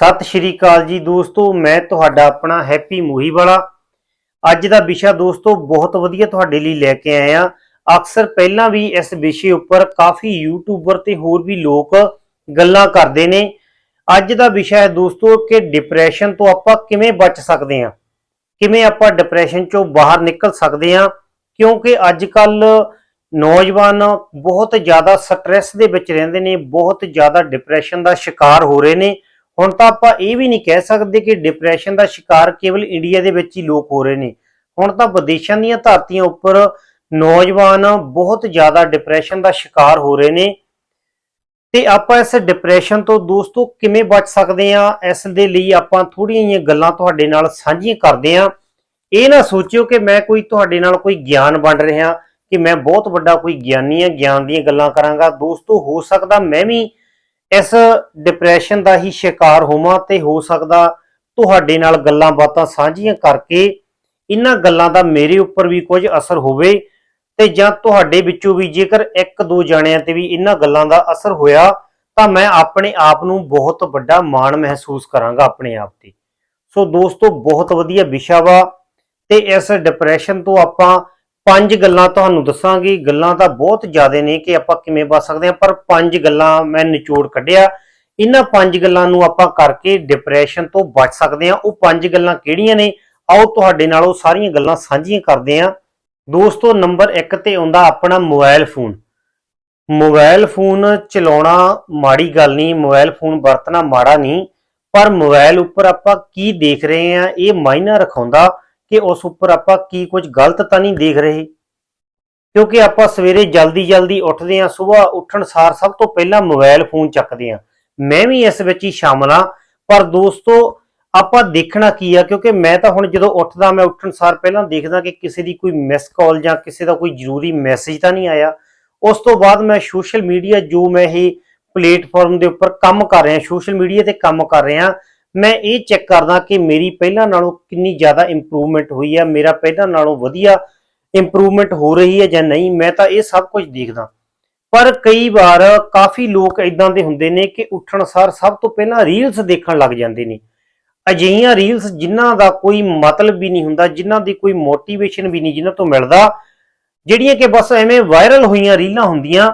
ਸਤਿ ਸ਼੍ਰੀ ਅਕਾਲ ਜੀ ਦੋਸਤੋ, ਮੈਂ ਤੁਹਾਡਾ ਆਪਣਾ ਹੈਪੀ ਮੋਹੀ ਵਾਲਾ ਅੱਜ ਦਾ ਵਿਸ਼ਾ ਦੋਸਤੋ, ਬਹੁਤ ਵਧੀਆ ਤੁਹਾਡੇ ਲਈ ਲੈ ਕੇ ਆਏ ਆ ਅਕਸਰ ਪਹਿਲਾਂ ਵੀ ਇਸ ਵਿਸ਼ੇ ਉੱਪਰ ਕਾਫੀ ਯੂਟਿਊਬਰ ਤੇ ਹੋਰ ਵੀ ਲੋਕ ਗੱਲਾਂ ਕਰਦੇ ਨੇ। ਅੱਜ ਦਾ ਵਿਸ਼ਾ ਹੈ ਦੋਸਤੋ ਕਿ ਡਿਪਰੈਸ਼ਨ ਤੋਂ ਆਪਾਂ ਕਿਵੇਂ ਬਚ ਸਕਦੇ ਹਾਂ। ਕਿਵੇਂ ਆਪਾਂ ਡਿਪਰੈਸ਼ਨ ਚੋਂ ਬਾਹਰ ਨਿਕਲ ਸਕਦੇ ਹਾਂ। ਕਿਉਂਕਿ ਅੱਜ ਕੱਲ ਨੌਜਵਾਨ ਬਹੁਤ ਜ਼ਿਆਦਾ ਸਟ੍ਰੈਸ ਦੇ ਵਿੱਚ ਰਹਿੰਦੇ ਨੇ, ਬਹੁਤ ਜ਼ਿਆਦਾ ਡਿਪਰੈਸ਼ਨ ਦਾ ਸ਼ਿਕਾਰ ਹੋ ਰਹੇ ਨੇ। ਹੁਣ ਤਾਂ ਆਪਾਂ ਇਹ ਵੀ ਨਹੀਂ ਕਹਿ ਸਕਦੇ ਕਿ ਡਿਪਰੈਸ਼ਨ ਦਾ ਸ਼ਿਕਾਰ ਕੇਵਲ ਇੰਡੀਆ ਦੇ ਵਿੱਚ ਹੀ ਲੋਕ ਹੋ ਰਹੇ ਨੇ। ਹੁਣ ਤਾਂ ਵਿਦੇਸ਼ਾਂ ਦੀਆਂ ਧਰਤੀਆਂ ਉੱਪਰ ਨੌਜਵਾਨ ਬਹੁਤ ਜ਼ਿਆਦਾ ਡਿਪਰੈਸ਼ਨ ਦਾ ਸ਼ਿਕਾਰ ਹੋ ਰਹੇ ਨੇ। ਤੇ ਆਪਾਂ ਇਸ ਡਿਪਰੈਸ਼ਨ ਤੋਂ ਦੋਸਤੋ ਕਿਵੇਂ ਬਚ ਸਕਦੇ ਆ ਇਸ ਦੇ ਲਈ ਆਪਾਂ ਥੋੜੀਆਂ ਜਿਹੀਆਂ ਗੱਲਾਂ ਤੁਹਾਡੇ ਨਾਲ ਸਾਂਝੀਆਂ ਕਰਦੇ ਆ ਇਹ ਨਾ ਸੋਚਿਓ ਕਿ ਮੈਂ ਕੋਈ ਤੁਹਾਡੇ ਨਾਲ ਕੋਈ ਗਿਆਨ ਵੰਡ ਰਿਹਾ, ਕਿ ਮੈਂ ਬਹੁਤ ਵੱਡਾ ਕੋਈ ਗਿਆਨੀ ਆ ਗਿਆਨ ਦੀਆਂ ਗੱਲਾਂ ਕਰਾਂਗਾ। ਦੋਸਤੋ ਹੋ ਸਕਦਾ ਮੈਂ ਵੀ ਇਸ ਡਿਪਰੈਸ਼ਨ ਦਾ ਹੀ ਸ਼ਿਕਾਰ ਹੋਵਾਂ ਤੇ ਹੋ ਸਕਦਾ ਤੁਹਾਡੇ ਨਾਲ ਗੱਲਾਂ ਬਾਤਾਂ ਸਾਂਝੀਆਂ ਕਰਕੇ ਇਹਨਾਂ ਗੱਲਾਂ ਦਾ ਮੇਰੇ ਉੱਪਰ ਵੀ ਕੁਝ ਅਸਰ ਹੋਵੇ ਤੇ ਜਾਂ ਤੁਹਾਡੇ ਵਿੱਚੋਂ ਵੀ ਜੇਕਰ ਇੱਕ ਦੋ ਜਣਿਆਂ ਤੇ ਵੀ ਇਹਨਾਂ ਗੱਲਾਂ ਦਾ ਅਸਰ ਹੋਇਆ ਤਾਂ ਮੈਂ ਆਪਣੇ ਆਪ ਨੂੰ ਬਹੁਤ ਵੱਡਾ ਮਾਣ ਮਹਿਸੂਸ ਕਰਾਂਗਾ ਆਪਣੇ ਆਪ ਤੇ। ਸੋ ਦੋਸਤੋ, ਬਹੁਤ ਵਧੀਆ ਵਿਸ਼ਾ ਵਾ ਤੇ ਇਸ ਡਿਪਰੈਸ਼ਨ ਤੋਂ ਆਪਾਂ ਪੰਜ ਗੱਲਾਂ ਤੁਹਾਨੂੰ ਦੱਸਾਂਗੇ। ਗੱਲਾਂ ਤਾਂ ਬਹੁਤ ਜ਼ਿਆਦਾ ਨੇ ਕਿ ਆਪਾਂ ਕਿਵੇਂ ਬਚ ਸਕਦੇ ਹਾਂ, ਪਰ ਪੰਜ ਗੱਲਾਂ ਮੈਂ ਨਿਚੋੜ ਕੱਢਿਆ। ਇਹਨਾਂ ਪੰਜ ਗੱਲਾਂ ਨੂੰ ਆਪਾਂ ਕਰਕੇ ਡਿਪਰੈਸ਼ਨ ਤੋਂ ਬਚ ਸਕਦੇ ਹਾਂ। ਉਹ ਪੰਜ ਗੱਲਾਂ ਕਿਹੜੀਆਂ ਨੇ? ਆਓ ਤੁਹਾਡੇ ਨਾਲ ਉਹ ਸਾਰੀਆਂ ਗੱਲਾਂ ਸਾਂਝੀਆਂ ਕਰਦੇ ਹਾਂ। ਦੋਸਤੋ, ਨੰਬਰ 1 ਤੇ ਆਉਂਦਾ ਆਪਣਾ ਮੋਬਾਈਲ ਫੋਨ। ਮੋਬਾਈਲ ਫੋਨ ਚਲਾਉਣਾ ਮਾੜੀ ਗੱਲ ਨਹੀਂ, ਮੋਬਾਈਲ ਫੋਨ ਵਰਤਣਾ ਮਾੜਾ ਨਹੀਂ। ਪਰ ਮੋਬਾਈਲ ਉੱਪਰ ਆਪਾਂ ਕੀ ਦੇਖ ਰਹੇ ਹਾਂ, ਇਹ ਮਾਇਨਾ ਰਖਾਉਂਦਾ ਕਿ ਉਸ ਉੱਪਰ ਆਪਾਂ ਕੀ ਕੁਝ ਗਲਤ ਤਾਂ ਨਹੀਂ ਦੇਖ ਰਹੇ? ਕਿਉਂਕਿ ਆਪਾਂ ਸਵੇਰੇ ਜਲਦੀ ਜਲਦੀ ਉੱਠਦੇ ਹਾਂ ਸਵੇਰ ਉੱਠਣ ਸਾਰ ਸਭ ਤੋਂ ਪਹਿਲਾਂ ਮੋਬਾਈਲ ਫੋਨ ਚੱਕਦੇ ਹਾਂ। ਮੈਂ ਵੀ ਇਸ ਵਿੱਚ ਹੀ ਸ਼ਾਮਲ ਹਾਂ। ਪਰ ਦੋਸਤੋ, ਆਪਾਂ ਦੇਖਣਾ ਕੀ ਆ, ਕਿਉਂਕਿ ਮੈਂ ਤਾਂ ਹੁਣ ਜਦੋਂ ਉੱਠਦਾ, ਮੈਂ ਉੱਠਣ ਸਾਰ ਪਹਿਲਾਂ ਦੇਖਦਾ ਕਿ ਕਿਸੇ ਦੀ ਕੋਈ ਮਿਸ ਕਾਲ ਜਾਂ ਕਿਸੇ ਦਾ ਕੋਈ ਜ਼ਰੂਰੀ ਮੈਸੇਜ ਤਾਂ ਨਹੀਂ ਆਇਆ। ਉਸ ਤੋਂ ਬਾਅਦ ਮੈਂ ਸੋਸ਼ਲ ਮੀਡੀਆ ਜੋ ਮੈਂ ਇਹ ਪਲੇਟਫਾਰਮ ਦੇ ਉੱਪਰ ਕੰਮ ਕਰ ਰਿਹਾ ਸੋਸ਼ਲ ਮੀਡੀਆ ਤੇ ਕੰਮ ਕਰ ਰਿਹਾ ਮੈਂ ਇਹ ਚੈੱਕ ਕਰਦਾ ਕਿ ਮੇਰੀ ਪਹਿਲਾਂ ਨਾਲੋਂ ਕਿੰਨੀ ਜ਼ਿਆਦਾ ਇੰਪਰੂਵਮੈਂਟ ਹੋਈ ਹੈ ਮੇਰਾ ਪਹਿਲਾਂ ਨਾਲੋਂ ਵਧੀਆ ਇੰਪਰੂਵਮੈਂਟ ਹੋ ਰਹੀ ਹੈ ਜਾਂ ਨਹੀਂ, ਮੈਂ ਤਾਂ ਇਹ ਸਭ ਕੁਝ ਦੇਖਦਾ। ਪਰ ਕਈ ਵਾਰ ਕਾਫੀ ਲੋਕ ਇਦਾਂ ਦੇ ਹੁੰਦੇ ਨੇ ਕਿ ਉੱਠਣ ਸਾਰ ਸਭ ਤੋਂ ਪਹਿਲਾਂ ਰੀਲਸ ਦੇਖਣ ਲੱਗ ਜਾਂਦੇ ਨੇ। ਅਜਿਹੀਆਂ ਰੀਲਸ ਜਿਨ੍ਹਾਂ ਦਾ ਕੋਈ ਮਤਲਬ ਵੀ ਨਹੀਂ ਹੁੰਦਾ, ਜਿਨ੍ਹਾਂ ਦੀ ਕੋਈ ਮੋਟੀਵੇਸ਼ਨ ਵੀ ਨਹੀਂ, ਜਿਨ੍ਹਾਂ ਤੋਂ ਮਿਲਦਾ, ਜਿਹੜੀਆਂ ਕਿ ਬਸ ਐਵੇਂ ਵਾਇਰਲ ਹੋਈਆਂ ਰੀਲਾਂ ਹੁੰਦੀਆਂ,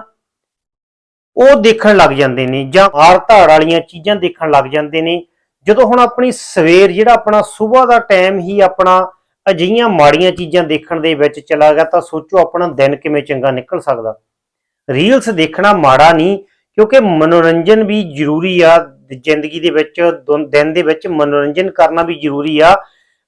ਉਹ ਦੇਖਣ ਲੱਗ ਜਾਂਦੇ ਨੇ ਜਾਂ ਹਾਰ ਧਾੜ ਵਾਲੀਆਂ ਚੀਜ਼ਾਂ ਦੇਖਣ ਲੱਗ ਜਾਂਦੇ ਨੇ। ਜਦੋਂ ਹੁਣ ਆਪਣੀ ਸਵੇਰ ਜਿਹੜਾ ਆਪਣਾ ਸਵੇਰ ਦਾ ਟਾਈਮ ਹੀ ਆਪਣਾ ਅਜਿਹੀਆਂ ਮਾੜੀਆਂ ਚੀਜ਼ਾਂ ਦੇਖਣ ਦੇ ਵਿੱਚ ਚਲਾ ਗਿਆ, ਤਾਂ ਸੋਚੋ ਆਪਣਾ ਦਿਨ ਕਿਵੇਂ ਚੰਗਾ ਨਿਕਲ ਸਕਦਾ। ਰੀਲਸ ਦੇਖਣਾ ਮਾੜਾ ਨਹੀਂ, ਕਿਉਂਕਿ ਮਨੋਰੰਜਨ ਵੀ ਜ਼ਰੂਰੀ ਆ, ਜ਼ਿੰਦਗੀ ਦੇ ਵਿੱਚ, ਦੁਨ- ਦਿਨ ਦੇ ਵਿੱਚ ਮਨੋਰੰਜਨ ਕਰਨਾ ਵੀ ਜ਼ਰੂਰੀ ਆ,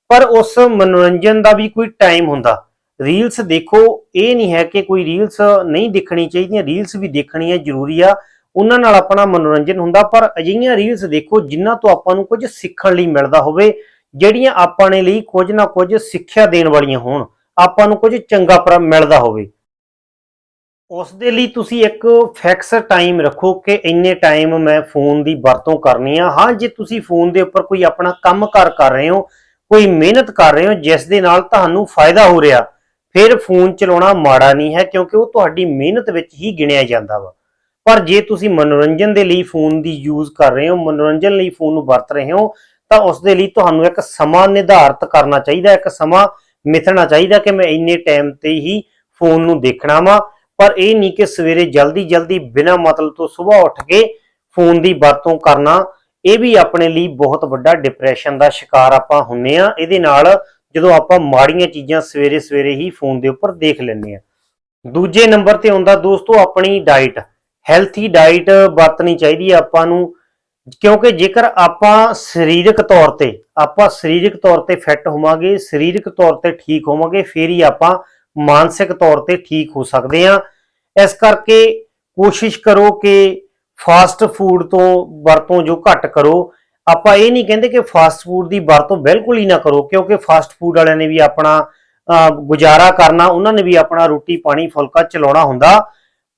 ਪਰ ਉਸ ਮਨੋਰੰਜਨ ਦਾ ਵੀ ਕੋਈ ਟਾਈਮ ਹੁੰਦਾ। ਰੀਲਸ ਦੇਖੋ, ਇਹ ਨਹੀਂ ਹੈ ਕਿ ਕੋਈ ਰੀਲਸ ਨਹੀਂ ਦੇਖਣੀ ਚਾਹੀਦੀਆਂ ਰੀਲਸ ਵੀ ਦੇਖਣੀਆਂ ਜ਼ਰੂਰੀ ਆ ਉਹਨਾਂ ਨਾਲ ਆਪਣਾ ਮਨੋਰੰਜਨ ਹੁੰਦਾ, ਪਰ ਅਜਿਹੀਆਂ ਰੀਲਸ ਦੇਖੋ ਜਿਨ੍ਹਾਂ ਤੋਂ ਆਪਾਂ ਨੂੰ ਕੁਝ ਸਿੱਖਣ ਲਈ ਮਿਲਦਾ ਹੋਵੇ, ਜਿਹੜੀਆਂ ਆਪਾਂ ਨੇ ਲਈ ਕੁਝ ਨਾ ਕੁਝ ਸਿੱਖਿਆ ਦੇਣ ਵਾਲੀਆਂ ਹੋਣ, ਆਪਾਂ ਨੂੰ ਕੁਝ ਚੰਗਾ ਪਰ ਮਿਲਦਾ ਹੋਵੇ। ਉਸ ਦੇ ਲਈ ਤੁਸੀਂ ਇੱਕ ਫਿਕਸ ਟਾਈਮ ਰੱਖੋ ਕਿ ਇੰਨੇ ਟਾਈਮ ਮੈਂ ਫੋਨ ਦੀ ਵਰਤੋਂ ਕਰਨੀ ਆ। ਹਾਂ, ਜੇ ਤੁਸੀਂ ਫੋਨ ਦੇ ਉੱਪਰ ਕੋਈ ਆਪਣਾ ਕੰਮ ਕਾਰ ਕਰ ਰਹੇ ਹੋ, ਕੋਈ ਮਿਹਨਤ ਕਰ ਰਹੇ ਹੋ, ਜਿਸ ਦੇ ਨਾਲ ਤੁਹਾਨੂੰ ਫਾਇਦਾ ਹੋ ਰਿਹਾ, ਫਿਰ ਫੋਨ ਚਲਾਉਣਾ ਮਾੜਾ ਨਹੀਂ ਹੈ ਕਿਉਂਕਿ ਉਹ ਤੁਹਾਡੀ ਮਿਹਨਤ ਵਿੱਚ ਹੀ ਗਿਣਿਆ ਜਾਂਦਾ ਵਾ। ਪਰ ਜੇ ਤੁਸੀਂ ਮਨੋਰੰਜਨ ਦੇ ਲਈ ਫੋਨ ਦੀ ਯੂਜ਼ ਕਰ ਰਹੇ ਹੋ, ਮਨੋਰੰਜਨ ਲਈ ਫੋਨ ਨੂੰ ਵਰਤ ਰਹੇ ਹੋ, ਤਾਂ ਉਸ ਦੇ ਲਈ ਤੁਹਾਨੂੰ ਇੱਕ ਸਮਾਂ ਨਿਰਧਾਰਤ ਕਰਨਾ ਚਾਹੀਦਾ, ਇੱਕ ਸਮਾਂ ਮਿਥਣਾ ਚਾਹੀਦਾ ਕਿ ਮੈਂ ਇੰਨੇ ਟਾਈਮ ਤੇ ਹੀ ਫੋਨ ਨੂੰ ਦੇਖਣਾ ਵਾ। ਪਰ ਇਹ ਨਹੀਂ ਕਿ ਸਵੇਰੇ ਜਲਦੀ ਜਲਦੀ ਬਿਨਾਂ ਮਤਲਬ ਤੋਂ ਸਵੇਰ ਉੱਠ ਕੇ ਫੋਨ ਦੀ ਵਰਤੋਂ ਕਰਨਾ, ਇਹ ਵੀ ਆਪਣੇ ਲਈ ਬਹੁਤ ਵੱਡਾ ਡਿਪਰੈਸ਼ਨ ਦਾ ਸ਼ਿਕਾਰ ਆਪਾਂ ਹੁੰਨੇ ਆ। ਇਹਦੇ ਨਾਲ ਜਦੋਂ ਆਪਾਂ ਮਾੜੀਆਂ ਚੀਜ਼ਾਂ ਸਵੇਰੇ ਸਵੇਰੇ ਹੀ ਫੋਨ ਦੇ ਉੱਪਰ ਦੇਖ ਲੈਂਦੇ ਆ। ਦੂਜੇ ਨੰਬਰ ਤੇ ਆਉਂਦਾ ਦੋਸਤੋ ਆਪਣੀ ਡਾਈਟ ਹੈਲਥੀ ਡਾਈਟ ਵਰਤਣੀ ਚਾਹੀਦੀ ਹੈ ਆਪਾਂ ਨੂੰ, ਕਿਉਂਕਿ ਜੇਕਰ ਆਪਾਂ ਸਰੀਰਕ ਤੌਰ ਤੇ, ਆਪਾਂ ਸਰੀਰਕ ਤੌਰ ਤੇ ਫਿੱਟ ਹੋਵਾਂਗੇ, ਸਰੀਰਕ ਤੌਰ ਤੇ ਠੀਕ ਹੋਵਾਂਗੇ, ਫਿਰ ਹੀ ਆਪਾਂ ਮਾਨਸਿਕ ਤੌਰ ਤੇ ਠੀਕ ਹੋ ਸਕਦੇ ਆ ਇਸ ਕਰਕੇ ਕੋਸ਼ਿਸ਼ ਕਰੋ ਕਿ ਫਾਸਟ ਫੂਡ ਤੋਂ ਵਰਤੋਂ ਜੋ ਘੱਟ ਕਰੋ। ਆਪਾਂ ਇਹ ਨਹੀਂ ਕਹਿੰਦੇ ਕਿ ਫਾਸਟ ਫੂਡ ਦੀ ਵਰਤੋਂ ਬਿਲਕੁਲ ਹੀ ਨਾ ਕਰੋ, ਕਿਉਂਕਿ ਫਾਸਟ ਫੂਡ ਵਾਲਿਆਂ ਨੇ ਵੀ ਆਪਣਾ ਗੁਜ਼ਾਰਾ ਕਰਨਾ, ਉਹਨਾਂ ਨੇ ਵੀ ਆਪਣਾ ਰੋਟੀ, ਪਾਣੀ, ਫੁਲਕਾ ਚਲਾਉਣਾ ਹੁੰਦਾ।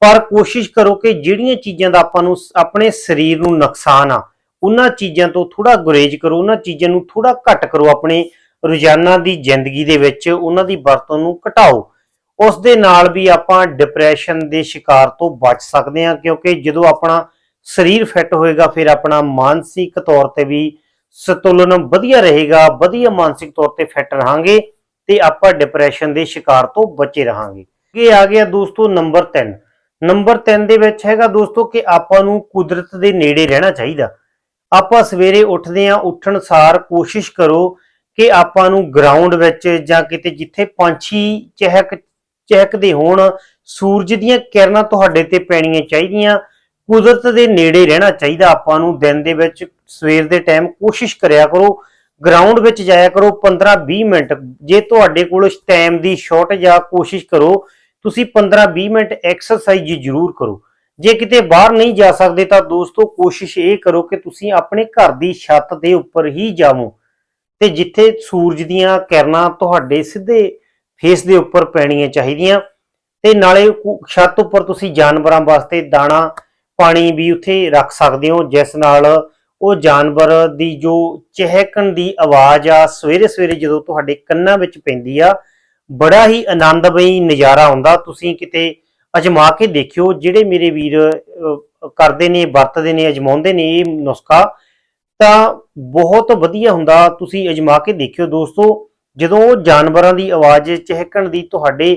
ਪਰ ਕੋਸ਼ਿਸ਼ ਕਰੋ ਕਿ ਜਿਹੜੀਆਂ ਚੀਜ਼ਾਂ ਦਾ ਆਪਾਂ ਨੂੰ ਆਪਣੇ ਸਰੀਰ ਨੂੰ ਨੁਕਸਾਨ ਆ, ਉਹਨਾਂ ਚੀਜ਼ਾਂ ਤੋਂ ਥੋੜਾ ਗੁਰੇਜ਼ ਕਰੋ, ਉਹਨਾਂ ਚੀਜ਼ਾਂ ਨੂੰ ਥੋੜਾ ਘੱਟ ਕਰੋ ਆਪਣੇ ਰੋਜ਼ਾਨਾ ਦੀ ਜ਼ਿੰਦਗੀ ਦੇ ਵਿੱਚ, ਉਹਨਾਂ ਦੀ ਵਰਤੋਂ ਨੂੰ ਘਟਾਓ। ਉਸ ਦੇ ਨਾਲ ਵੀ ਆਪਾਂ ਡਿਪਰੈਸ਼ਨ ਦੇ ਸ਼ਿਕਾਰ ਤੋਂ ਬਚ ਸਕਦੇ ਹਾਂ, ਕਿਉਂਕਿ ਜਦੋਂ ਆਪਣਾ ਸਰੀਰ ਫਿੱਟ ਹੋਏਗਾ, ਫਿਰ ਆਪਣਾ ਮਾਨਸਿਕ ਤੌਰ ਤੇ ਵੀ ਸੰਤੁਲਨ ਵਧੀਆ ਰਹੇਗਾ, ਵਧੀਆ ਮਾਨਸਿਕ ਤੌਰ ਤੇ ਫਿੱਟ ਰਹਾਂਗੇ ਤੇ ਆਪਾਂ ਡਿਪਰੈਸ਼ਨ ਦੇ ਸ਼ਿਕਾਰ ਤੋਂ ਬਚੇ ਰਹਾਂਗੇ। ਇਹ ਆ ਗਿਆ ਦੋਸਤੋ ਨੰਬਰ 3 ਨੰਬਰ 3 ਦੇ ਵਿੱਚ ਹੈਗਾ ਦੋਸਤੋ ਕਿ ਆਪਾਂ ਨੂੰ ਕੁਦਰਤ ਦੇ ਨੇੜੇ ਰਹਿਣਾ ਚਾਹੀਦਾ। ਆਪਾਂ ਸਵੇਰੇ ਉੱਠਦੇ ਆਂ ਉੱਠਣ ਸਾਰ ਕੋਸ਼ਿਸ਼ ਕਰੋ ਕਿ ਆਪਾਂ ਨੂੰ ਗਰਾਊਂਡ ਵਿੱਚ ਜਾਂ ਕਿਤੇ ਜਿੱਥੇ ਪੰਛੀ ਚਹਿਕ, ਚਹਿਕਦੇ ਹੋਣ, ਸੂਰਜ ਦੀਆਂ ਕਿਰਨਾਂ ਤੁਹਾਡੇ ਤੇ ਪੈਣੀਆਂ ਚਾਹੀਦੀਆਂ। ਕੁਦਰਤ ਦੇ ਨੇੜੇ ਰਹਿਣਾ ਚਾਹੀਦਾ। ਆਪਾਂ ਨੂੰ ਦਿਨ ਦੇ ਵਿੱਚ ਸਵੇਰ ਦੇ ਟਾਈਮ ਕੋਸ਼ਿਸ਼ ਕਰਿਆ ਕਰੋ। ਗਰਾਊਂਡ ਵਿੱਚ ਜਾਇਆ ਕਰੋ 15-20 ਮਿੰਟ। ਜੇ ਤੁਹਾਡੇ ਕੋਲ ਟਾਈਮ ਦੀ ਸ਼ਾਰਟ ਜਾਂ ਕੋਸ਼ਿਸ਼ ਕਰੋ ਤੁਸੀਂ 15-20 ਮਿੰਟ ਐਕਸਰਸਾਈਜ਼ ਜ਼ਰੂਰ ਕਰੋ। ਜੇ ਕਿਤੇ ਬਾਹਰ ਨਹੀਂ ਜਾ ਸਕਦੇ ਤਾਂ ਦੋਸਤੋ ਕੋਸ਼ਿਸ਼ ਇਹ ਕਰੋ ਕਿ ਤੁਸੀਂ ਆਪਣੇ ਘਰ ਦੀ ਛੱਤ ਦੇ ਉੱਪਰ ਹੀ ਜਾਵੋ ਤੇ ਜਿੱਥੇ ਸੂਰਜ ਦੀਆਂ ਕਿਰਨਾਂ ਤੁਹਾਡੇ ਸਿੱਧੇ ਫੇਸ ਦੇ ਉੱਪਰ ਪੈਣੀਆਂ ਚਾਹੀਦੀਆਂ ਤੇ ਨਾਲੇ ਛੱਤ ਉੱਪਰ ਤੁਸੀਂ ਜਾਨਵਰਾਂ ਵਾਸਤੇ ਦਾਣਾ, ਪਾਣੀ ਵੀ ਉੱਥੇ ਰੱਖ ਸਕਦੇ ਹੋ, ਜਿਸ ਨਾਲ ਉਹ ਜਾਨਵਰ ਦੀ ਜੋ ਚਹਿਕਣ ਦੀ ਆਵਾਜ਼ ਆ ਸਵੇਰੇ ਸਵੇਰੇ ਜਦੋਂ ਤੁਹਾਡੇ ਕੰਨਾਂ ਵਿੱਚ ਪੈਂਦੀ ਆ ਬੜਾ ਹੀ ਆਨੰਦਮਈ ਨਜ਼ਾਰਾ ਆਉਂਦਾ। ਤੁਸੀਂ ਕਿਤੇ ਅਜਮਾ ਕੇ ਦੇਖਿਓ, ਜਿਹੜੇ ਮੇਰੇ ਵੀਰ ਕਰਦੇ ਨੇ, ਵਰਤਦੇ ਨੇ, ਅਜਮਾਉਂਦੇ ਨੇ ਇਹ ਨੁਸਖਾ, ਤਾਂ ਬਹੁਤ ਵਧੀਆ ਹੁੰਦਾ। ਤੁਸੀਂ ਅਜਮਾ ਕੇ ਦੇਖਿਓ ਦੋਸਤੋ, ਜਦੋਂ ਜਾਨਵਰਾਂ ਦੀ ਆਵਾਜ਼ ਚਹਿਕਣ ਦੀ ਤੁਹਾਡੇ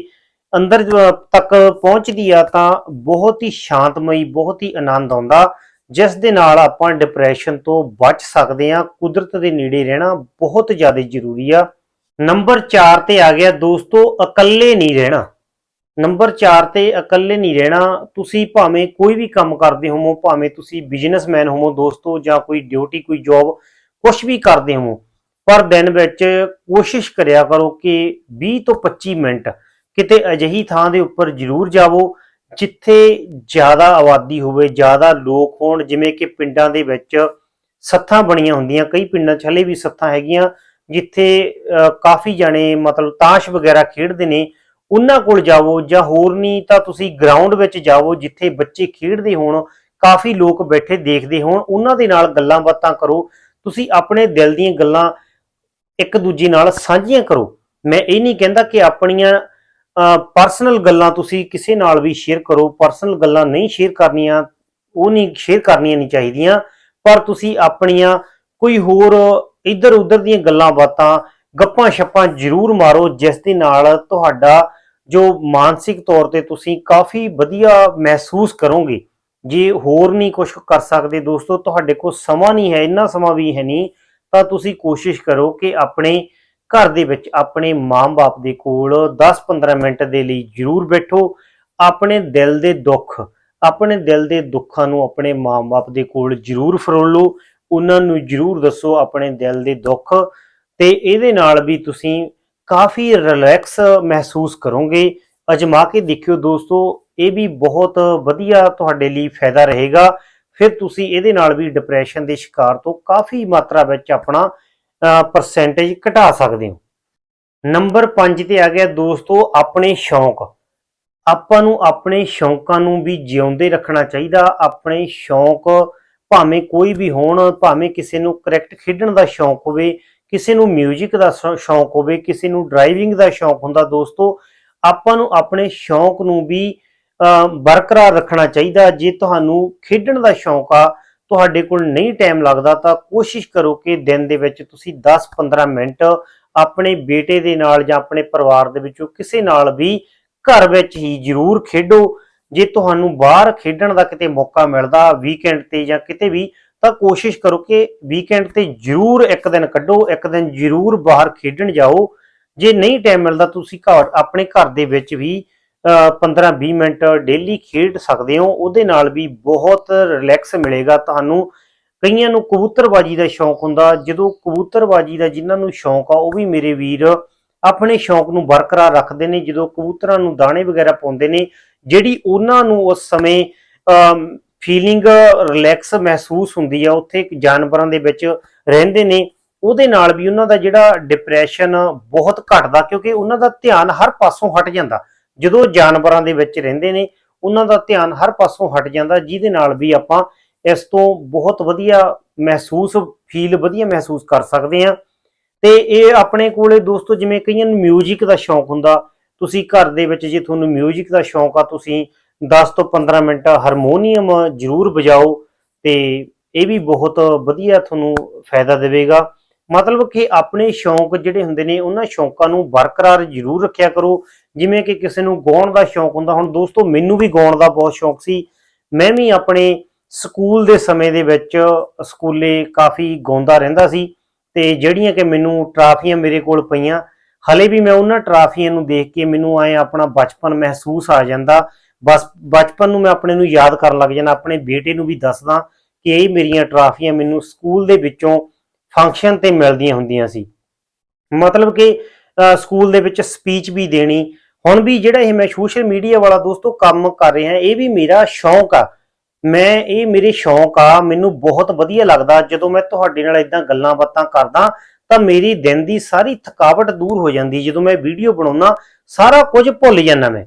ਅੰਦਰ ਤੱਕ ਪਹੁੰਚਦੀ ਆ, ਤਾਂ ਬਹੁਤ ਹੀ ਸ਼ਾਂਤਮਈ, ਬਹੁਤ ਹੀ ਆਨੰਦ ਆਉਂਦਾ। ਜਿਸ ਦੇ ਨਾਲ ਆਪਾਂ ਡਿਪਰੈਸ਼ਨ ਤੋਂ ਬਚ ਸਕਦੇ ਆ ਕੁਦਰਤ ਦੇ ਨੇੜੇ ਰਹਿਣਾ ਬਹੁਤ ਜ਼ਿਆਦਾ ਜ਼ਰੂਰੀ ਆ। ਨੰਬਰ 4 ਤੇ ਆ ਗਿਆ, ਦੋਸਤੋ, ਇਕੱਲੇ ਨਹੀਂ ਰਹਿਣਾ। ਨੰਬਰ 4 ਤੇ ਇਕੱਲੇ ਨਹੀਂ ਰਹਿਣਾ, ਤੁਸੀਂ ਭਾਵੇਂ ਕੋਈ ਵੀ ਕੰਮ ਕਰਦੇ ਹੋਵੋ, ਭਾਵੇਂ ਤੁਸੀਂ ਬਿਜ਼ਨਸਮੈਨ ਹੋਵੋ, ਦੋਸਤੋ, ਜਾਂ ਕੋਈ ਡਿਊਟੀ ਕੋਈ ਜੌਬ ਕੁਝ ਵੀ ਕਰਦੇ ਹੋਵੋ, ਪਰ ਦਿਨ ਵਿੱਚ ਕੋਸ਼ਿਸ਼ ਕਰਿਆ ਕਰੋ ਕਿ 20 ਤੋਂ 25 ਮਿੰਟ ਕਿਤੇ ਅਜਿਹੀ ਥਾਂ ਦੇ ਉੱਪਰ ਜ਼ਰੂਰ ਜਾਵੋ, ਜਿੱਥੇ ਜ਼ਿਆਦਾ ਆਬਾਦੀ ਹੋਵੇ, ਜ਼ਿਆਦਾ ਲੋਕ ਹੋਣ, ਜਿਵੇਂ ਕਿ ਪਿੰਡਾਂ ਦੇ ਵਿੱਚ ਸੱਥਾਂ ਬਣੀਆਂ ਹੁੰਦੀਆਂ, ਕਈ ਪਿੰਡਾਂ 'ਚ ਹਲੇ ਵੀ ਸੱਥਾਂ ਹੈਗੀਆਂ ਜਿੱਥੇ ਕਾਫੀ ਜਾਣੇ ਮਤਲਬ ਤਾਸ਼ ਵਗੈਰਾ ਖੇਡਦੇ ਨੇ, ਉਹਨਾਂ ਕੋਲ ਜਾਵੋ ਜਾਂ ਹੋਰ ਨਹੀਂ ਤਾਂ ਤੁਸੀਂ ਗਰਾਊਂਡ ਵਿੱਚ ਜਾਵੋ ਜਿੱਥੇ ਬੱਚੇ ਖੇਡਦੇ ਹੋਣ, ਕਾਫੀ ਲੋਕ ਬੈਠੇ ਦੇਖਦੇ ਹੋਣ, ਉਹਨਾਂ ਦੇ ਨਾਲ ਗੱਲਾਂ ਬਾਤਾਂ ਕਰੋ, ਤੁਸੀਂ ਆਪਣੇ ਦਿਲ ਦੀਆਂ ਗੱਲਾਂ ਇੱਕ ਦੂਜੇ ਨਾਲ ਸਾਂਝੀਆਂ ਕਰੋ। ਮੈਂ ਇਹ ਨਹੀਂ ਕਹਿੰਦਾ ਕਿ ਆਪਣੀਆਂ ਪਰਸਨਲ ਗੱਲਾਂ ਤੁਸੀਂ ਕਿਸੇ ਨਾਲ ਵੀ ਸ਼ੇਅਰ ਕਰੋ ਪਰਸਨਲ ਗੱਲਾਂ ਨਹੀਂ ਸ਼ੇਅਰ ਕਰਨੀਆਂ, ਉਹ ਨਹੀਂ ਸ਼ੇਅਰ ਕਰਨੀਆਂ ਨਹੀਂ ਚਾਹੀਦੀਆਂ, ਪਰ ਤੁਸੀਂ ਆਪਣੀਆਂ ਕੋਈ ਹੋਰ ਇੱਧਰ ਉੱਧਰ ਦੀਆਂ ਗੱਲਾਂ ਬਾਤਾਂ, ਗੱਪਾਂ ਛੱਪਾਂ ਜ਼ਰੂਰ ਮਾਰੋ, ਜਿਸ ਦੇ ਨਾਲ ਤੁਹਾਡਾ ਜੋ ਮਾਨਸਿਕ ਤੌਰ ਤੇ ਤੁਸੀਂ ਕਾਫੀ ਵਧੀਆ ਮਹਿਸੂਸ ਕਰੋਗੇ। ਜੇ ਹੋਰ ਨਹੀਂ ਕੁਝ ਕਰ ਸਕਦੇ ਦੋਸਤੋ, ਤੁਹਾਡੇ ਕੋਲ ਸਮਾਂ ਨਹੀਂ ਹੈ, ਇੰਨਾ ਸਮਾਂ ਵੀ ਹੈ ਨਹੀਂ, ਤਾਂ ਤੁਸੀਂ ਕੋਸ਼ਿਸ਼ ਕਰੋ ਕਿ ਆਪਣੇ ਘਰ ਦੇ ਵਿੱਚ, ਆਪਣੇ ਮਾਂ-ਬਾਪ ਦੇ ਕੋਲ 10-15 ਮਿੰਟ ਦੇ ਲਈ ਜ਼ਰੂਰ ਬੈਠੋ। ਆਪਣੇ ਦਿਲ ਦੇ ਦੁੱਖ, ਆਪਣੇ ਦਿਲ ਦੇ ਦੁੱਖਾਂ ਨੂੰ ਆਪਣੇ ਮਾਂ-ਬਾਪ ਦੇ ਕੋਲ ਜ਼ਰੂਰ ਫਰੋਲੋ। ਉਹਨਾਂ ਨੂੰ ਜ਼ਰੂਰ ਦੱਸੋ ਆਪਣੇ ਦਿਲ ਦੇ ਦੁੱਖ ਤੇ ਇਹਦੇ ਨਾਲ ਵੀ ਤੁਸੀਂ ਕਾਫੀ ਰਿਲੈਕਸ ਮਹਿਸੂਸ ਕਰੋਗੇ। ਅਜਮਾ ਕੇ ਦੇਖਿਓ ਦੋਸਤੋ, ਇਹ ਵੀ ਬਹੁਤ ਵਧੀਆ ਤੁਹਾਡੇ ਲਈ ਫਾਇਦਾ ਰਹੇਗਾ। ਫਿਰ ਤੁਸੀਂ ਇਹਦੇ ਨਾਲ ਵੀ ਡਿਪਰੈਸ਼ਨ ਦੇ ਸ਼ਿਕਾਰ ਤੋਂ ਕਾਫੀ ਮਾਤਰਾ ਵਿੱਚ ਆਪਣਾ ਪਰਸੈਂਟੇਜ ਘਟਾ ਸਕਦੇ ਹੋ। ਨੰਬਰ 5 ਤੇ ਆ ਗਿਆ ਦੋਸਤੋ, ਆਪਣੇ ਸ਼ੌਂਕ। ਆਪਾਂ ਨੂੰ ਆਪਣੇ ਸ਼ੌਂਕਾਂ ਨੂੰ ਵੀ ਜਿਉਂਦੇ ਰੱਖਣਾ ਚਾਹੀਦਾ। ਆਪਣੇ ਸ਼ੌਂਕ ਭਾਵੇਂ ਕੋਈ ਵੀ ਹੋਣ, ਭਾਵੇਂ ਕਿਸੇ ਨੂੰ ਕ੍ਰਿਕਟ ਖੇਡਣ ਦਾ ਸ਼ੌਂਕ ਹੋਵੇ, ਕਿਸੇ ਨੂੰ 뮤직 ਦਾ ਸ਼ੌ- ਸ਼ੌਂਕ ਹੋਵੇ, ਕਿਸੇ ਨੂੰ ਡਰਾਈਵਿੰਗ ਦਾ ਸ਼ੌਂਕ ਹੁੰਦਾ ਦੋਸਤੋ, ਆਪਾਂ ਨੂੰ ਆਪਣੇ ਸ਼ੌਂਕ ਨੂੰ ਵੀ ਬਰਕਰਾਰ ਰੱਖਣਾ ਚਾਹੀਦਾ। ਜੇ ਤੁਹਾਨੂੰ ਖੇਡਣ ਦਾ ਸ਼ੌਂਕ ਆ, ਤੁਹਾਡੇ ਕੋਲ ਨਹੀਂ ਟਾਈਮ ਲੱਗਦਾ, ਤਾਂ ਕੋਸ਼ਿਸ਼ ਕਰੋ ਕਿ ਦਿਨ ਦੇ ਵਿੱਚ ਤੁਸੀਂ 10-15 ਮਿੰਟ ਆਪਣੇ ਬੇਟੇ ਦੇ ਨਾਲ ਜਾਂ ਆਪਣੇ ਪਰਿਵਾਰ ਦੇ ਵਿੱਚੋਂ ਕਿਸੇ ਨਾਲ ਵੀ ਘਰ ਵਿੱਚ ਹੀ ਜ਼ਰੂਰ ਖੇਡੋ। ਜੇ ਤੁਹਾਨੂੰ ਬਾਹਰ ਖੇਡਣ ਦਾ ਕਿਤੇ ਮੌਕਾ ਮਿਲਦਾ ਵੀਕਐਂਡ ਤੇ ਜਾਂ ਕਿਤੇ ਵੀ, ਤਾਂ ਕੋਸ਼ਿਸ਼ ਕਰੋ ਕਿ ਵੀਕਐਂਡ ਤੇ ਜ਼ਰੂਰ ਇੱਕ ਦਿਨ ਕੱਢੋ, ਇੱਕ ਦਿਨ ਜ਼ਰੂਰ ਬਾਹਰ ਖੇਡਣ ਜਾਓ। ਜੇ ਨਹੀਂ ਟਾਈਮ ਮਿਲਦਾ, ਤੁਸੀਂ ਘਰ, ਆਪਣੇ ਘਰ ਦੇ ਵਿੱਚ ਵੀ 15-20 ਮਿੰਟ ਡੇਲੀ ਖੇਡ ਸਕਦੇ ਹੋ। ਉਹਦੇ ਨਾਲ ਵੀ ਬਹੁਤ ਰਿਲੈਕਸ ਮਿਲੇਗਾ ਤੁਹਾਨੂੰ। ਕਈਆਂ ਨੂੰ ਕਬੂਤਰਬਾਜੀ ਦਾ ਸ਼ੌਂਕ ਹੁੰਦਾ। ਜਦੋਂ ਕਬੂਤਰਬਾਜੀ ਦਾ ਜਿਨ੍ਹਾਂ ਨੂੰ ਸ਼ੌਂਕ ਆ, ਉਹ ਵੀ ਮੇਰੇ ਵੀਰ ਆਪਣੇ ਸ਼ੌਂਕ ਨੂੰ ਬਰਕਰਾਰ ਰੱਖਦੇ ਨੇ। ਜਦੋਂ ਕਬੂਤਰਾਂ ਨੂੰ ਦਾਣੇ ਵਗੈਰਾ ਪਾਉਂਦੇ ਨੇ ਜਿਹੜੀ ਉਹਨਾਂ ਨੂੰ ਉਸ ਸਮੇਂ ਫੀਲਿੰਗ ਰਿਲੈਕਸ ਮਹਿਸੂਸ ਹੁੰਦੀ ਆ, ਉੱਥੇ ਜਾਨਵਰਾਂ ਦੇ ਵਿੱਚ ਰਹਿੰਦੇ ਨੇ, ਉਹਦੇ ਨਾਲ ਵੀ ਉਹਨਾਂ ਦਾ ਜਿਹੜਾ ਡਿਪਰੈਸ਼ਨ ਬਹੁਤ ਘਟਦਾ, ਕਿਉਂਕਿ ਉਹਨਾਂ ਦਾ ਧਿਆਨ ਹਰ ਪਾਸੋਂ ਹਟ ਜਾਂਦਾ। ਜਦੋਂ ਜਾਨਵਰਾਂ ਦੇ ਵਿੱਚ ਰਹਿੰਦੇ ਨੇ, ਉਹਨਾਂ ਦਾ ਧਿਆਨ ਹਰ ਪਾਸੋਂ ਹਟ ਜਾਂਦਾ, ਜਿਹਦੇ ਨਾਲ ਵੀ ਆਪਾਂ ਇਸ ਤੋਂ ਬਹੁਤ ਵਧੀਆ ਮਹਿਸੂਸ ਫੀਲ ਵਧੀਆ ਮਹਿਸੂਸ ਕਰ ਸਕਦੇ ਹਾਂ। ਤੇ ਇਹ ਆਪਣੇ ਕੋਲੇ ਦੋਸਤੋ, ਜਿਵੇਂ ਕਈਆਂ ਨੂੰ 뮤직 ਦਾ ਸ਼ੌਂਕ ਹੁੰਦਾ ਤੁਸੀਂ ਘਰ ਦੇ ਵਿੱਚ ਜੇ ਤੁਹਾਨੂੰ 뮤직 ਦਾ ਸ਼ੌਂਕ ਆ, ਤੁਸੀਂ 10 ਤੋਂ 15 ਮਿੰਟ ਹਾਰਮੋਨੀਅਮ ਜ਼ਰੂਰ ਵਜਾਓ ਤੇ ਇਹ ਵੀ ਬਹੁਤ ਵਧੀਆ ਤੁਹਾਨੂੰ ਫਾਇਦਾ ਦੇਵੇਗਾ। ਮਤਲਬ ਕਿ ਆਪਣੇ ਸ਼ੌਂਕ ਜਿਹੜੇ ਹੁੰਦੇ ਨੇ, ਉਹਨਾਂ ਸ਼ੌਂਕਾਂ ਨੂੰ ਬਰਕਰਾਰ ਜ਼ਰੂਰ ਰੱਖਿਆ ਕਰੋ। ਜਿਵੇਂ ਕਿ ਕਿਸੇ ਨੂੰ ਗਾਉਣ ਦਾ ਸ਼ੌਂਕ ਹੁੰਦਾ, ਹੁਣ ਦੋਸਤੋ ਮੈਨੂੰ ਵੀ ਗਾਉਣ ਦਾ ਬਹੁਤ ਸ਼ੌਂਕ ਸੀ। ਮੈਂ ਵੀ ਆਪਣੇ ਸਕੂਲ ਦੇ ਸਮੇਂ ਦੇ ਵਿੱਚ ਸਕੂਲੇ ਕਾਫੀ ਗਾਉਂਦਾ ਰਹਿੰਦਾ ਸੀ ਤੇ ਜਿਹੜੀਆਂ ਕਿ ਮੈਨੂੰ ਟਰਾਫੀਆਂ ਮੇਰੇ ਕੋਲ ਪਈਆਂ ਹਲੇ ਵੀ ਮੈਂ ਉਹਨਾਂ ਟਰਾਫੀਆਂ ਨੂੰ ਦੇਖ ਕੇ ਮੈਨੂੰ ਐ ਆਪਣਾ ਬਚਪਨ ਮਹਿਸੂਸ ਆ ਜਾਂਦਾ। ਬਸ ਬਚਪਨ ਨੂੰ ਮੈਂ ਆਪਣੇ ਨੂੰ ਯਾਦ ਕਰਨ ਲੱਗ ਜਾਂਦਾ ਆਪਣੇ ਬੇਟੇ ਨੂੰ ਵੀ ਦੱਸਦਾ ਕਿ ਇਹ ਮੇਰੀਆਂ ਟਰਾਫੀਆਂ ਮੈਨੂੰ ਸਕੂਲ ਦੇ ਵਿੱਚੋਂ ਫੰਕਸ਼ਨ ਤੇ ਮਿਲਦੀਆਂ ਹੁੰਦੀਆਂ ਸੀ। ਮਤਲਬ ਕਿ ਅਹ, ਸਕੂਲ ਦੇ ਵਿੱਚ ਸਪੀਚ ਵੀ ਦੇਣੀ। ਹੁਣ ਵੀ ਜਿਹੜਾ ਇਹ ਮੈਂ ਸੋਸ਼ਲ ਮੀਡੀਆ ਵਾਲਾ ਦੋਸਤੋ ਕੰਮ ਕਰ ਰਿਹਾ ਇਹ ਵੀ ਮੇਰਾ ਸ਼ੌਂਕ ਆ। ਮੈਂ ਇਹ ਮੇਰੇ ਸ਼ੌਂਕ ਆ ਮੈਨੂੰ ਬਹੁਤ ਵਧੀਆ ਲੱਗਦਾ ਜਦੋਂ ਮੈਂ ਤੁਹਾਡੇ ਨਾਲ ਇਦਾਂ ਗੱਲਾਂ ਬਾਤਾਂ ਕਰਦਾ ਤਾਂ ਮੇਰੀ ਦਿਨ ਦੀ ਸਾਰੀ ਥਕਾਵਟ ਦੂਰ ਹੋ ਜਾਂਦੀ ਜਦੋਂ ਮੈਂ ਵੀਡੀਓ ਬਣਾਉਣਾ ਸਾਰਾ ਕੁਝ ਭੁੱਲ ਜਾਂਦਾ ਮੈਂ।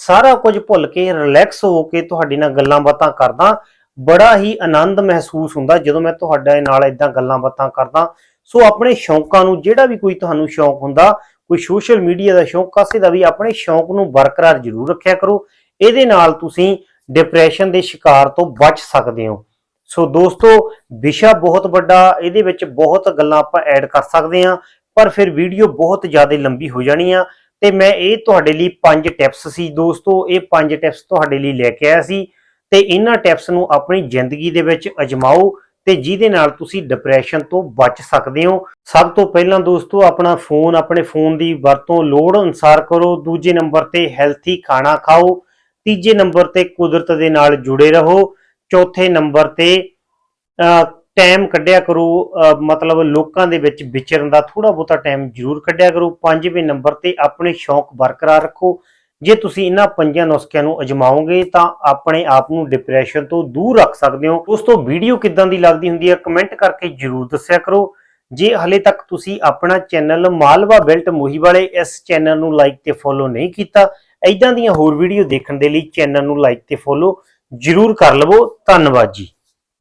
ਸਾਰਾ ਕੁਝ ਭੁੱਲ ਕੇ ਰਿਲੈਕਸ ਹੋ ਕੇ ਤੁਹਾਡੇ ਨਾਲ ਗੱਲਾਂ ਬਾਤਾਂ ਕਰਦਾ, ਬੜਾ ਹੀ ਆਨੰਦ ਮਹਿਸੂਸ ਹੁੰਦਾ ਜਦੋਂ ਮੈਂ ਤੁਹਾਡੇ ਨਾਲ ਇਦਾਂ ਗੱਲਾਂ ਬਾਤਾਂ ਕਰਦਾ। ਸੋ ਆਪਣੇ ਸ਼ੌਂਕਾਂ ਨੂੰ, ਜਿਹੜਾ ਵੀ ਕੋਈ ਤੁਹਾਨੂੰ ਸ਼ੌਂਕ ਹੁੰਦਾ, ਕੋਈ ਸੋਸ਼ਲ ਮੀਡੀਆ ਦਾ ਸ਼ੌਂਕ, ਕਾਸੇ ਦਾ ਵੀ, ਆਪਣੇ ਸ਼ੌਂਕ ਨੂੰ ਬਰਕਰਾਰ ਜ਼ਰੂਰ ਰੱਖਿਆ ਕਰੋ। ਇਹਦੇ ਨਾਲ ਤੁਸੀਂ ਡਿਪਰੈਸ਼ਨ ਦੇ ਸ਼ਿਕਾਰ ਤੋਂ ਬਚ ਸਕਦੇ ਹੋ। ਸੋ ਦੋਸਤੋ, ਵਿਸ਼ਾ ਬਹੁਤ ਵੱਡਾ, ਇਹਦੇ ਵਿੱਚ ਬਹੁਤ ਗੱਲਾਂ ਆਪਾਂ ਐਡ ਕਰ ਸਕਦੇ ਹਾਂ, ਪਰ ਫਿਰ ਵੀਡੀਓ ਬਹੁਤ ਜ਼ਿਆਦਾ ਲੰਬੀ ਹੋ ਜਾਣੀ ਆ, ਤੇ ਮੈਂ ਇਹ ਤੁਹਾਡੇ ਲਈ ਪੰਜ ਟਿਪਸ ਸੀ ਦੋਸਤੋ, ਇਹ ਪੰਜ ਟਿਪਸ ਤੁਹਾਡੇ ਲਈ ਲੈ ਕੇ ਆਇਆ ਸੀ, ਤੇ ਇਹਨਾਂ ਟਿਪਸ ਨੂੰ ਆਪਣੀ ਜ਼ਿੰਦਗੀ ਦੇ ਵਿੱਚ ਅਜਮਾਓ, ਤੇ ਜਿਹਦੇ ਨਾਲ ਤੁਸੀਂ ਡਿਪਰੈਸ਼ਨ ਤੋਂ ਬਚ ਸਕਦੇ ਹੋ। ਸਭ ਤੋਂ ਪਹਿਲਾਂ ਦੋਸਤੋ, ਆਪਣਾ ਫੋਨ ਆਪਣੇ ਫੋਨ ਦੀ ਵਰਤੋਂ ਲੋੜ ਅਨੁਸਾਰ ਕਰੋ, ਦੂਜੇ ਨੰਬਰ ਤੇ ਹੈਲਥੀ ਖਾਣਾ ਖਾਓ, ਤੀਜੇ ਨੰਬਰ ਤੇ ਕੁਦਰਤ ਦੇ ਨਾਲ ਜੁੜੇ ਰਹੋ ਚੌਥੇ ਨੰਬਰ ਤੇ ਟਾਈਮ ਕੱਢਿਆ ਕਰੋ ਅਹ, ਮਤਲਬ ਲੋਕਾਂ ਦੇ ਵਿੱਚ ਵਿਚਰਨ ਦਾ ਥੋੜਾ ਬਹੁਤਾ ਟਾਈਮ ਜ਼ਰੂਰ ਕੱਢਿਆ ਕਰੋ। ਪੰਜਵੇਂ ਨੰਬਰ ਤੇ ਆਪਣੇ ਸ਼ੌਂਕ ਬਰਕਰਾਰ ਰੱਖੋ। ਜੇ ਤੁਸੀਂ ਇਹਨਾਂ ਪੰਜਾਂ ਨੁਸਖਿਆਂ ਨੂੰ ਅਜਮਾਓਗੇ ਤਾਂ ਆਪਣੇ ਆਪ ਨੂੰ ਡਿਪਰੈਸ਼ਨ ਤੋਂ ਦੂਰ ਰੱਖ ਸਕਦੇ ਹੋ। ਉਸ ਤੋਂ ਵੀਡੀਓ ਕਿੱਦਾਂ ਦੀ ਲੱਗਦੀ ਹੁੰਦੀ ਹੈ ਕਮੈਂਟ ਕਰਕੇ ਜਰੂਰ ਦੱਸਿਆ ਕਰੋ। ਜੇ ਹਲੇ ਤੱਕ ਤੁਸੀਂ ਆਪਣਾ ਚੈਨਲ ਮਾਲਵਾ ਬੈਲਟ ਮੋਹੀ ਵਾਲੇ ਇਸ ਚੈਨਲ ਨੂੰ ਲਾਈਕ ਤੇ ਫੋਲੋ ਨਹੀਂ ਕੀਤਾ ਐਦਾਂ ਦੀਆਂ ਹੋਰ ਵੀਡੀਓ ਦੇਖਣ ਦੇ ਲਈ ਚੈਨਲ ਨੂੰ ਲਾਈਕ ਤੇ ਫੋਲੋ ਜਰੂਰ ਕਰ ਲਵੋ। ਧੰਨਵਾਦ ਜੀ।